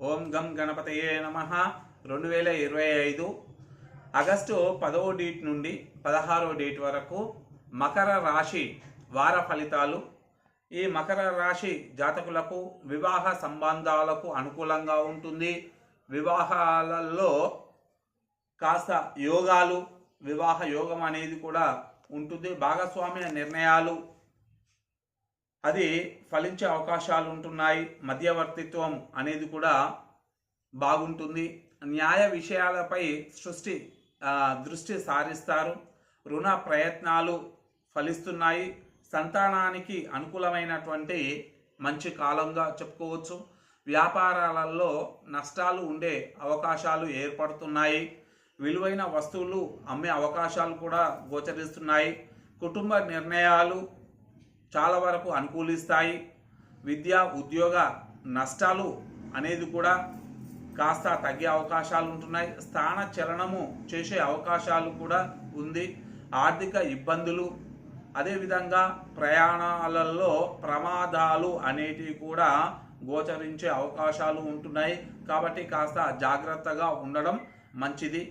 ఓం గం గణపతయే నమ. రెండు వేల ఇరవై ఐదు ఆగస్టు పదవ డేట్ నుండి పదహారవ డేట్ వరకు మకర రాశి వార ఫలితాలు. ఈ మకర రాశి జాతకులకు వివాహ సంబంధాలకు అనుకూలంగా ఉంటుంది. వివాహాలలో కాస్త యోగాలు వివాహ యోగం అనేది కూడా ఉంటుంది. భాగస్వామ్య నిర్ణయాలు అది ఫలించే అవకాశాలు ఉంటున్నాయి మధ్యవర్తిత్వం అనేది కూడా బాగుంటుంది. న్యాయ విషయాలపై సృష్టి దృష్టి సారిస్తారు. రుణ ప్రయత్నాలు ఫలిస్తున్నాయి. సంతానానికి అనుకూలమైనటువంటి మంచి కాలంగా చెప్పుకోవచ్చు. వ్యాపారాలలో నష్టాలు ఉండే అవకాశాలు ఏర్పడుతున్నాయి. విలువైన వస్తువులు అమ్మే అవకాశాలు కూడా గోచరిస్తున్నాయి. కుటుంబ నిర్ణయాలు చాలా వరకు అనుకూలిస్తాయి. విద్య ఉద్యోగ నష్టాలు అనేది కూడా కాస్త తగ్గే అవకాశాలు ఉంటున్నాయి. స్థాన చలనము చేసే అవకాశాలు కూడా ఉంది. ఆర్థిక ఇబ్బందులు అదేవిధంగా ప్రయాణాలలో ప్రమాదాలు అనేటివి కూడా గోచరించే అవకాశాలు ఉంటున్నాయి. కాబట్టి కాస్త జాగ్రత్తగా ఉండడం మంచిది.